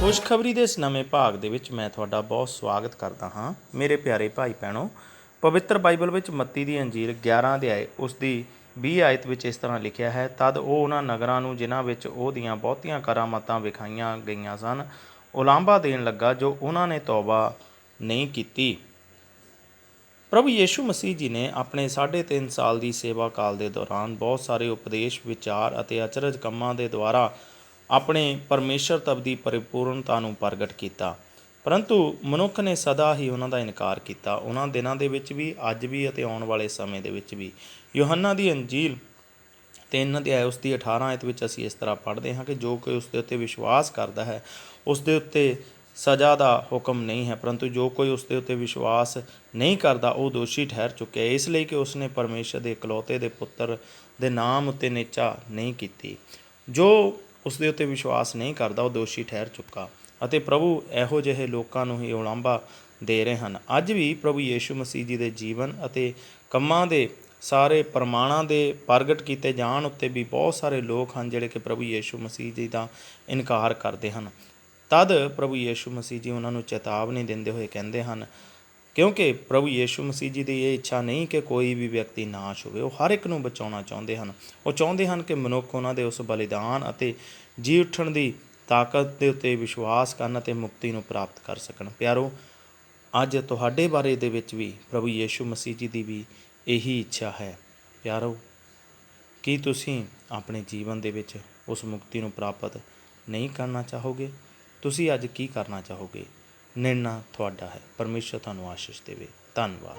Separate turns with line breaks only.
ਖੁਸ਼ਖਬਰੀ ਦੇ ਇਸ ਨਵੇਂ ਭਾਗ ਦੇ ਵਿੱਚ ਮੈਂ ਤੁਹਾਡਾ ਬਹੁਤ ਸਵਾਗਤ ਕਰਦਾ ਹਾਂ ਮੇਰੇ ਪਿਆਰੇ ਭਾਈ ਭੈਣੋ ਪਵਿੱਤਰ ਬਾਈਬਲ ਵਿੱਚ ਮੱਤੀ ਦੀ ਅੰਜੀਰ 11 ਅਧਿਆਏ ਉਸ ਦੀ 20 ਆਇਤ ਵਿੱਚ ਇਸ ਤਰ੍ਹਾਂ ਲਿਖਿਆ ਹੈ, ਤਦ ਉਹ ਉਹਨਾਂ ਨਗਰਾਂ ਨੂੰ ਜਿਨ੍ਹਾਂ ਵਿੱਚ ਉਹ ਦੀਆਂ ਬਹੁਤੀਆਂ ਕਰਾਮਾਤਾਂ ਵਿਖਾਈਆਂ ਗਈਆਂ ਸਨ, ਉਲਾਂਭਾ ਦੇਣ ਲੱਗਾ ਜੋ ਉਹਨਾਂ ਨੇ ਤੌਬਾ ਨਹੀਂ ਕੀਤੀ। ਪ੍ਰਭੂ ਯੀਸ਼ੂ ਮਸੀਹ ਜੀ ਨੇ ਆਪਣੇ 3.5 ਸਾਲ ਦੀ ਸੇਵਾ ਕਾਲ ਦੇ ਦੌਰਾਨ ਬਹੁਤ ਸਾਰੇ ਉਪਦੇਸ਼, ਵਿਚਾਰ ਅਤੇ ਅਚਰਜ ਕੰਮਾਂ ਦੇ ਦੁਆਰਾ ਆਪਣੇ ਪਰਮੇਸ਼ਰ ਤਬ ਦੀ ਪਰਿਪੂਰਨਤਾ ਨੂੰ ਪ੍ਰਗਟ ਕੀਤਾ। ਪਰੰਤੂ ਮਨੁੱਖ ਨੇ ਸਦਾ ਹੀ ਉਹਨਾਂ ਦਾ ਇਨਕਾਰ ਕੀਤਾ। ਉਹਨਾਂ ਦਿਨਾਂ ਦੇ ਵਿੱਚ ਵੀ, ਅੱਜ ਵੀ ਅਤੇ ਆਉਣ ਵਾਲੇ ਸਮੇਂ ਦੇ ਵਿੱਚ ਵੀ। ਯੋਹੰਨਾ ਦੀ ਅੰਜੀਲ ਤਿੰਨ ਅਧਿਆਇ, ਉਸ ਦੀ 18 ਆਇਤ ਵਿੱਚ ਅਸੀਂ ਇਸ ਤਰ੍ਹਾਂ ਪੜ੍ਹਦੇ ਹਾਂ ਕਿ ਜੋ ਕੋਈ ਉਸ ਦੇ ਉੱਤੇ ਵਿਸ਼ਵਾਸ ਕਰਦਾ ਹੈ, ਉਸ ਦੇ ਉੱਤੇ ਸਜ਼ਾ ਦਾ ਹੁਕਮ ਨਹੀਂ ਹੈ। ਪਰੰਤੂ ਜੋ ਕੋਈ ਉਸ ਦੇ ਉੱਤੇ ਵਿਸ਼ਵਾਸ ਨਹੀਂ ਕਰਦਾ, ਉਹ ਦੋਸ਼ੀ ਠਹਿਰ ਚੁੱਕਿਆ ਹੈ। ਇਸ ਲਈ ਕਿ ਉਸਨੇ ਪਰਮੇਸ਼ਰ ਦੇ ਇਕਲੌਤੇ ਦੇ ਪੁੱਤਰ ਦੇ ਨਾਮ ਉੱਤੇ ਨਿਚਾ ਨਹੀਂ ਕੀਤੀ। ਜੋ ਉਸ ਦੇ ਉੱਤੇ ਵਿਸ਼ਵਾਸ ਨਹੀਂ ਕਰਦਾ, ਉਹ ਦੋਸ਼ੀ ਠਹਿਰ ਚੁੱਕਾ। ਅਤੇ ਪ੍ਰਭੂ ਇਹੋ ਜਿਹੇ ਲੋਕਾਂ ਨੂੰ ਹੀ ਉਲਾਂਭਾ ਦੇ ਰਹੇ ਹਨ। ਅੱਜ ਵੀ ਪ੍ਰਭੂ ਯੀਸ਼ੂ ਮਸੀਹ ਜੀ ਦੇ ਜੀਵਨ ਅਤੇ ਕੰਮਾਂ ਦੇ ਸਾਰੇ ਪ੍ਰਮਾਣਾਂ ਦੇ ਪ੍ਰਗਟ ਕੀਤੇ ਜਾਣ ਉੱਤੇ ਵੀ ਬਹੁਤ ਸਾਰੇ ਲੋਕ ਹਨ ਜਿਹੜੇ ਕਿ ਪ੍ਰਭੂ ਯੀਸ਼ੂ ਮਸੀਹ ਜੀ ਦਾ ਇਨਕਾਰ ਕਰਦੇ ਹਨ। ਤਦ ਪ੍ਰਭੂ ਯੀਸ਼ੂ ਮਸੀਹ ਜੀ ਉਹਨਾਂ ਨੂੰ ਚੇਤਾਵਨੀ ਦਿੰਦੇ ਹੋਏ ਕਹਿੰਦੇ ਹਨ, ਕਿਉਂਕਿ ਪ੍ਰਭੂ ਯੀਸ਼ੂ ਮਸੀਹ ਜੀ ਦੀ ਇਹ ਇੱਛਾ ਨਹੀਂ ਕਿ ਕੋਈ ਵੀ ਵਿਅਕਤੀ ਨਾਸ਼ ਹੋਵੇ, ਉਹ ਹਰ ਇੱਕ ਨੂੰ ਬਚਾਉਣਾ ਚਾਹੁੰਦੇ ਹਨ। ਉਹ ਚਾਹੁੰਦੇ ਹਨ ਕਿ ਮਨੁੱਖ ਉਹਨਾਂ ਦੇ ਉਸ ਬਲੀਦਾਨ ਅਤੇ ਜੀ ਉੱਠਣ ਦੀ ਤਾਕਤ ਦੇ ਉੱਤੇ ਵਿਸ਼ਵਾਸ ਕਰਨ ਅਤੇ ਮੁਕਤੀ ਨੂੰ ਪ੍ਰਾਪਤ ਕਰ ਸਕਣ। ਪਿਆਰੋ, ਅੱਜ ਤੁਹਾਡੇ ਬਾਰੇ ਦੇ ਵਿੱਚ ਵੀ ਪ੍ਰਭੂ ਯੀਸ਼ੂ ਮਸੀਹ ਜੀ ਦੀ ਵੀ ਇਹੀ ਇੱਛਾ ਹੈ। ਪਿਆਰੋ, ਕੀ ਤੁਸੀਂ ਆਪਣੇ ਜੀਵਨ ਦੇ ਵਿੱਚ ਉਸ ਮੁਕਤੀ ਨੂੰ ਪ੍ਰਾਪਤ ਨਹੀਂ ਕਰਨਾ ਚਾਹੋਗੇ? ਤੁਸੀਂ ਅੱਜ ਕੀ ਕਰਨਾ ਚਾਹੋਗੇ? ਨਿਰਣਾ ਤੁਹਾਡਾ ਹੈ। ਪਰਮੇਸ਼ਰ ਤੁਹਾਨੂੰ ਆਸ਼ੀਸ਼ ਦੇਵੇ। ਧੰਨਵਾਦ।